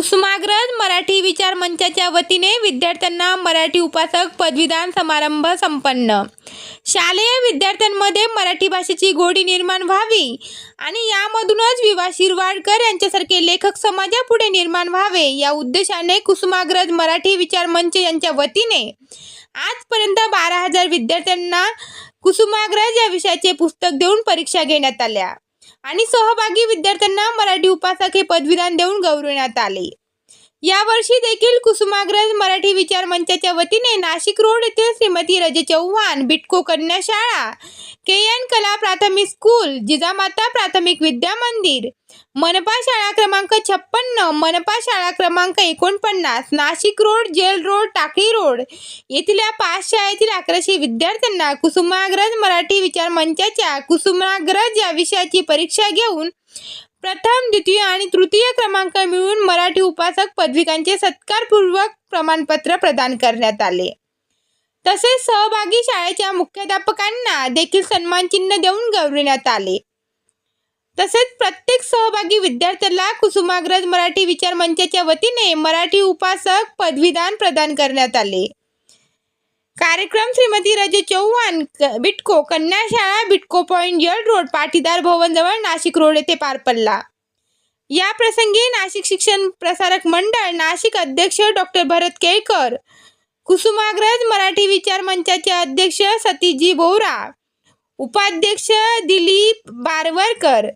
कुसुमाग्रज मराठी विचार मंचाच्या वतीने विद्यार्थ्यांना मराठी उपासक पदवीदान समारंभ संपन्न. शालेय विद्यार्थ्यांमध्ये मराठी भाषेची गोडी निर्माण व्हावी आणि यामधूनच विवा शिरवाडकर यांच्यासारखे लेखक समाजापुढे निर्माण व्हावे या उद्देशाने कुसुमाग्रज मराठी विचार मंच यांच्या वतीने आजपर्यंत बारा हजार विद्यार्थ्यांना कुसुमाग्रज या विषयाचे पुस्तक देऊन परीक्षा घेण्यात आल्या. आणि सहभागी विद्यार्थ्यांना मराठी उपासक हे पदवीदान देऊन गौरविण्यात आले. यावर्षी देखील कुसुमाग्रज मराठी विचार मंचाच्या वतीने नाशिक रोड येथील श्रीमती रजे चव्हाण बिटको कन्या शाळा के एन कला प्राथमिक स्कूल जिजामाता प्राथमिक विद्या मंदिर मनपा शाळा क्रमांक छप्पन्न मनपा शाळा क्रमांक एकोणपन्नास Nashik road jail road Takali road येथील पाच शाळेतील अकराशे विद्यार्थ्यांना कुसुमाग्रज मराठी विचार मंचाच्या कुसुमाग्रज या विषयाची परीक्षा घेऊन प्रथम द्वितीय आणि तृतीय क्रमांक मिळून मराठी उपासक पदविकांचे सत्कारपूर्वक प्रमाणपत्र प्रदान करण्यात आले. तसेच सहभागी शाळेच्या मुख्याध्यापकांना देखील सन्मानचिन्ह देऊन गौरविण्यात आले. तसेच प्रत्येक सहभागी विद्यार्थ्याला कुसुमाग्रज मराठी विचार मंचाच्या वतीने मराठी उपासक पदवीदान प्रदान करण्यात आले. कार्यक्रम श्रीमती रजे चव्हाण क- बिटको कन्याशाळा बिटको पॉईंट जळ रोड पाटीदार भवनजवळ नाशिक रोड येथे पार पडला. या प्रसंगी नाशिक शिक्षण प्रसारक मंडळ नाशिक अध्यक्ष डॉक्टर भरत केळकर कुसुमाग्रज मराठी विचार मंचाचे अध्यक्ष सतीजी बोरा उपाध्यक्ष दिलीप बारवरकर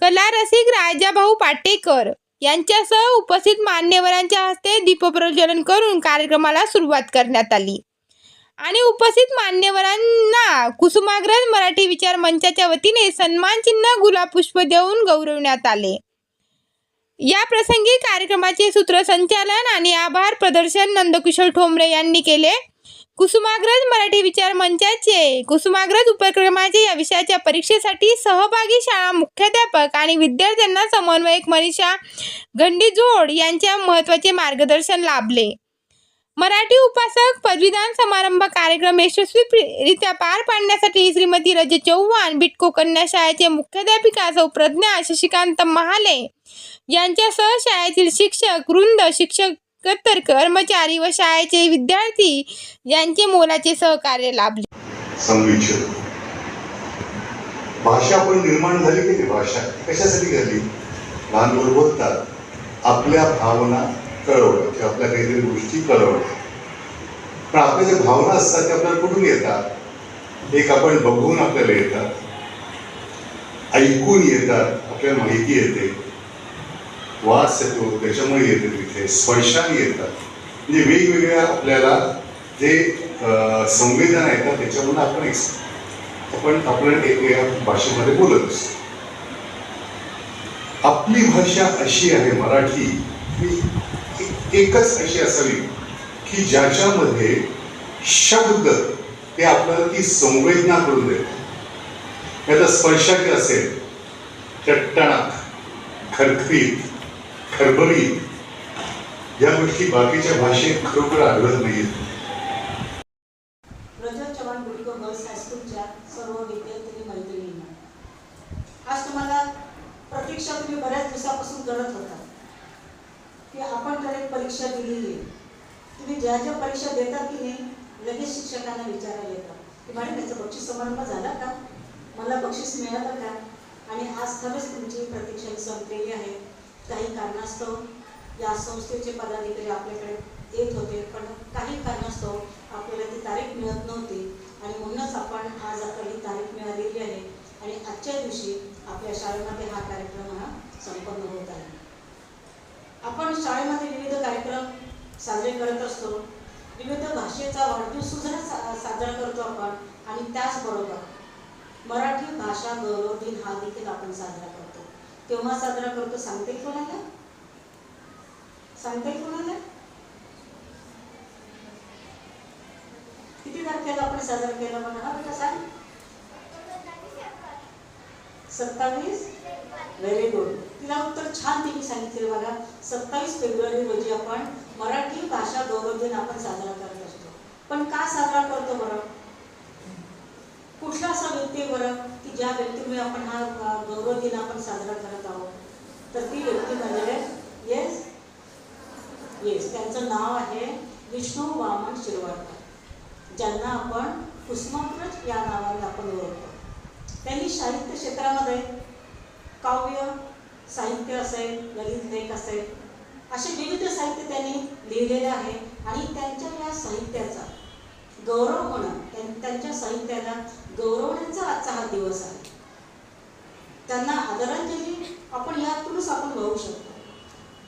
कला रसिक राजाभाऊ पाटेकर यांच्यासह उपस्थित मान्यवरांच्या हस्ते दीपप्रज्वलन करून कार्यक्रमाला सुरुवात करण्यात आली. आणि उपस्थित मान्यवरांना कुसुमाग्रज मराठी विचार मंचाच्या वतीने सन्मानचिन्ह गुलाबपुष्प देऊन गौरवण्यात आले. या प्रसंगी कार्यक्रमाचे सूत्रसंचालन आणि आभार प्रदर्शन नंदकिशोर ठोंबरे यांनी केले. कुसुमाग्रज मराठी विचार मंचाचे कुसुमाग्रज उपक्रमाचे या विषयाच्या परीक्षेसाठी सहभागी शाळा मुख्याध्यापक आणि विद्यार्थ्यांना समन्वयक मनीषा गंडीजोड यांच्या महत्त्वाचे मार्गदर्शन लाभले. मराठी उपासक पदवीदान समारंभ कार्यक्रम यशस्वीरित्या पार पाडण्यासाठी श्रीमती रजे चव्हाण बिटको कन्या शाळेचे मुख्याध्यापिका सौ प्रज्ञा शशिकांत महाले यांच्यासह शाळेतील शिक्षक वृंद शिक्षक कर्मचारी व शाळेचे विद्यार्थी यांचे मोलाचे सहकार्य लाभले. भाषा पण निर्माण झाली की भाषा? कशासाठी झाली? लहान बोलतात. आपल्या भावना कळवणं किंवा आपल्या काहीतरी गोष्टी कळवणं. पण आपल्या ज्या भावना असतात त्या आपल्याला कुठून येतात? एक आपण बघून आपल्याला येतात. ऐकून येतात आपल्याला माहिती येते. वास येतो त्याच्यामुळे येते तिथे. स्पर्शाने येतात. म्हणजे वेगवेगळ्या आपल्याला जे संवेदना येतात त्याच्यामुळे आपण एक आपण आपण एक या भाषेमध्ये बोलत असतो. आपली भाषा अशी आहे मराठी की एकच अशी असावी की ज्याच्यामध्ये शब्द ते आपल्याला ती संवेदना करून देत. आता स्पर्शाचे असेल चट्टणात खरखरीत खरबरीत या गोष्टी बाकीच्या भाषेत खरोखर आढळत नाहीत आज तुम्हाला प्रतीक्षा तुम्ही बऱ्याच दिवसापासून करत होता. की आपण तर एक परीक्षा दिलेली आहे तुम्ही ज्या ज्या परीक्षा देतात की नाही लगेच शिक्षकांना विचारायला येतात की मॅडम त्याचं बक्षीस समारंभ झाला का? मला बक्षीस मिळालं का? आणि आज खरंच तुमची प्रतीक्षा संपलेली आहे. काही कारणास्तव या संस्थेचे पदाधिकारी आपल्याकडे येत होते पण काही कारणास्तव आपल्याला ती तारीख मिळत नव्हती. आणि म्हणूनच आपण आज आपल्याला ही तारीख मिळालेली आहे. आणि आजच्या दिवशी आपल्या शाळेमध्ये हा कार्यक्रम हा संपन्न होत आहे. आपण शाळेमध्ये विविध कार्यक्रम साजरे करत असतो. विविध भाषेचा वाढदिवस सुद्धा सा साजरा करतो आपण आणि त्याचबरोबर मराठी भाषा गौरव दिन हा देखील आपण साजरा करतो. केव्हा साजरा करतो सांगते कोणाला सांगते कोणाला किती तारखेला आपण साजरा केला म्हणा हा बेटा सांग सत्तावीस? व्हेरी गुड तिला उत्तर छान तिने सांगितले बघा. सत्तावीस फेब्रुवारी रोजी आपण मराठी भाषा गौरव दिन आपण साजरा करत असतो. पण का साजरा करतो बरं? कुठला असा व्यक्ती आहे बरं? की ज्या व्यक्तीमुळे आपण हा गौरव दिन आपण साजरा करत आहोत? तर ती व्यक्ती म्हणजे येस येस त्यांचं नाव आहे विष्णू वामन शिरवाडकर. ज्यांना आपण कुसुमाग्रज या नावाने आपण ओळखतो. त्यांनी साहित्य क्षेत्रामध्ये काव्य साहित्य असेल ललित लेख असेल असे विविध साहित्य त्यांनी लिहिलेले आहे. आणि त्यांच्या या साहित्याचा गौरव होणं त्यांच्या साहित्याला गौरवण्याचा आजचा हा दिवस आहे. त्यांना आदरांजली आपण यातूनच आपण वाहू शकतो.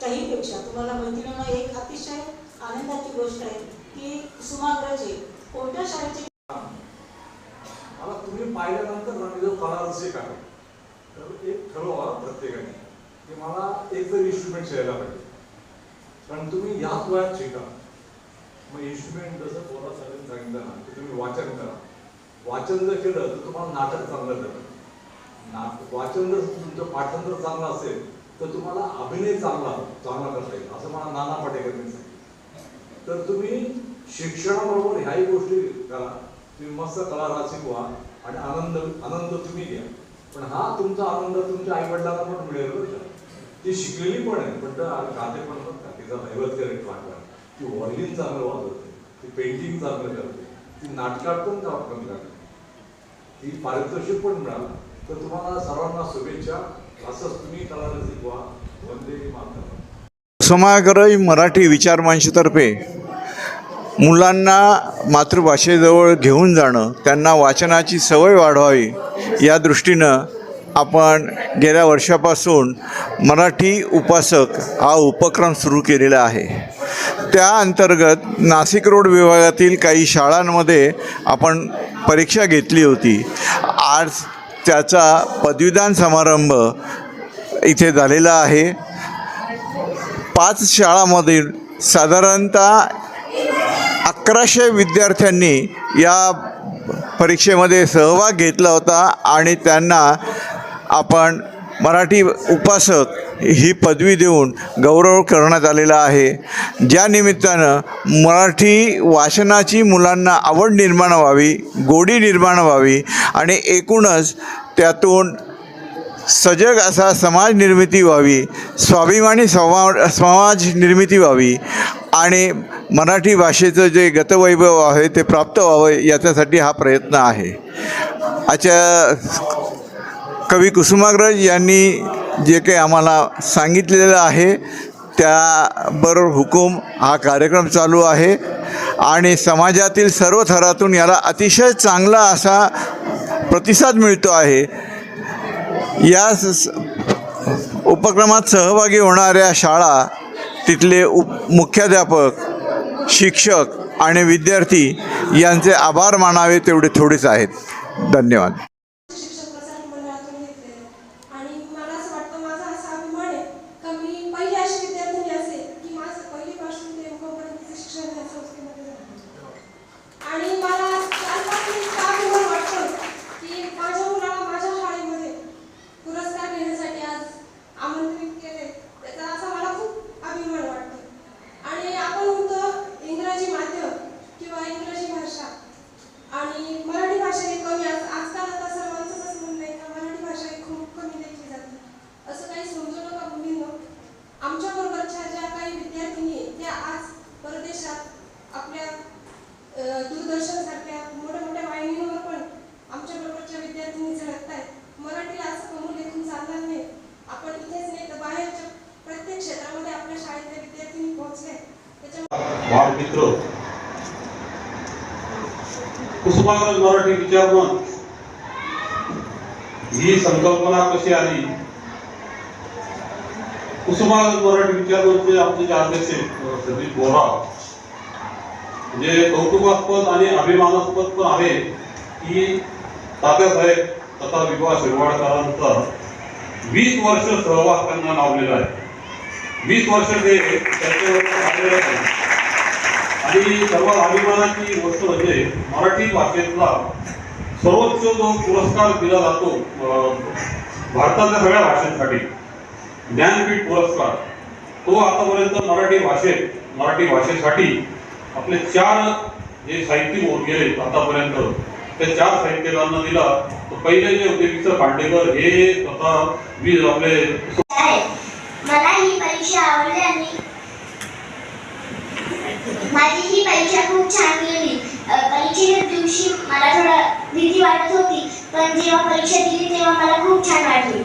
त्याहीपेक्षा तुम्हाला मैत्रिणींना एक अतिशय आनंदाची गोष्ट आहे की कुसुमाग्रज कोणत्या शाळेचे पाहिल्यानंतर ना मी जो कलारसिक आहे तर एक ठरवा प्रत्येकाने की मला एक तर इन्स्ट्रुमेंट शिकायला पाहिजे. कारण तुम्ही याच वयात शिका. मग इन्स्ट्रुमेंट जसं पोरा सगळ्यांनी सांगितलं ना की तुम्ही वाचन करा. वाचन जर केलं तर तुम्हाला नाटक चांगलं जातं नाट वाचन जर तुमचं पाठन जर चांगलं असेल तर तुम्हाला अभिनय चांगला चांगला करता येईल. असं मला नाना पाटेकरांनी सांगितलं. तर तुम्ही शिक्षणाबरोबर ह्याही गोष्टी करा. तुम्ही मस्त कला शिकवा. आणि आनंद आनंद तुम्ही घ्या. पण हा तुमचा आनंद तुमच्या आई वडिलांना पण मिळेल बरं का. ती शिकलेली पण आहे पण गाते पण बघ तिचा नैवत करेक्ट वाटला. ती व्हॉलिन चांगलं वाजवते. ती पेंटिंग चांगलं करते. ती नाटकात पण चांगलं करते. ती पारितोषिक पण मिळालं. तर तुम्हाला सर्वांना शुभेच्छा. असंच तुम्ही कला शिकवा. वंदे मातरम. समाग्रज मराठी विचारमानशीतर्फे मुलांना मातृभाषेजवळ घेऊन जाणं त्यांना वाचनाची सवय वाढवावी या दृष्टीनं आपण गेल्या वर्षापासून मराठी उपासक हा उपक्रम सुरू केलेला आहे. त्या अंतर्गत नाशिक रोड विभागातील काही शाळांमध्ये आपण परीक्षा घेतली होती. आज त्याचा पदवीदान समारंभ इथे झालेला आहे. पाच शाळामधील साधारणतः अकराशे विद्यार्थ्यांनी या परीक्षेमध्ये सहभाग घेतला होता आणि त्यांना आपण मराठी उपासक ही पदवी देऊन गौरव करण्यात आलेला आहे. ज्या निमित्तानं मराठी वाचनाची मुलांना आवड निर्माण व्हावी गोडी निर्माण व्हावी आणि एकूणच त्यातून सजग असा समाज निर्मिती व्हावी स्वाभिमानी समा समाज निर्मिती व्हावी आणि मराठी भाषेचं जे गतवैभव आहे ते प्राप्त व्हावं याच्यासाठी हा प्रयत्न आहे. आजच्या कवी कुसुमाग्रज यांनी जे काही आम्हाला सांगितलेलं आहे त्याबरोबर हुकूम हा कार्यक्रम चालू आहे आणि समाजातील सर्व थरातून याला अतिशय चांगला असा प्रतिसाद मिळतो आहे. या स- स- उपक्रमात सहभागी होणाऱ्या शाळा तिथले उप मुख्याध्यापक शिक्षक आणि विद्यार्थी यांचे आभार मानावे तेवढे थोडेच आहेत. धन्यवाद शिक्षक प्रसारक मंडळातून घेतले आणि मला असं वाटतं माझा असा अभिमान आहे का मी पहिली अशी विद्यार्थिनी असेल की माझं पहिलीपासून ते मुखपर्यंतचे शिक्षण या संस्थेमध्ये झालं आणि मला त्यासाठी इतका अभिमान वाटतो की माझ्या मुलाला माझ्या शाळेमध्ये पुरस्कार घेण्यासाठी आज आमंत्रित केले त्याचा असा मला खूप अभिमान वाटतो आणि आपण म्हणतो इंग्रजी माध्यम किंवा इंग्रजी भाषा आणि मराठी भाषा ही कमी आज आजकाल आता सर्वांचंच असं म्हणणं आहे का मराठी भाषा ही खूप कमी लेखली जाते असं काही समजू नका मुलींनो आमच्या बरोबरच्या ज्या काही विद्यार्थिनी आहेत, त्या आज परदेशात आपल्या अं, दूरदर्शनसारख्या मोठ्या मोठ्या वाहिनीवर पण आमच्या बरोबरच्या विद्यार्थिनी झळकत आहेत मराठीला असं कमू लेखून चालणार नाही आपण इथेच नाही तर बाहेरच्या प्रत्येक क्षेत्रामध्ये आपल्या शाळेतल्या विद्यार्थिनी पोहोचले त्याच्या बाळमित्र कुसुमाग्रज मराठी विचारमंच ही संकल्पना कशी आली? कुसुमाग्रज मराठी विचारमंच आमचे जे अध्यक्ष संदीप बोरा. म्हणजे कौतुकास्पद आणि अभिमानास्पद पण आहे की तात्यासाहेब तथा विभा शिरवाडकरांचा वीस वर्ष सहवास त्यांना लावलेला आहे. वीस वर्ष ते त्याच्यावर आणि सर्वात अभिमानाची गोष्ट म्हणजे मराठी भाषेतला सर्वोच्च जो पुरस्कार दिला जातो भारताच्या भारतातल्या सगळ्या भाषांसाठी ज्ञानपीठ पुरस्कार तो आतापर्यंत मराठी भाषेत मराठी भाषेसाठी आपले चार जे साहित्यिक होऊन गेले आतापर्यंत त्या चार साहित्यकांना दिला तर पहिले जे होते वि. पांडेकर हे स्वतः वीज आपले मला ही परीक्षा आवडली आणि माझी ही परीक्षा खूप छान गेली. परीक्षेच्या दिवशी मला थोडं भीती वाटत होती पण जेव्हा परीक्षा दिली तेव्हा मला खूप छान वाटली.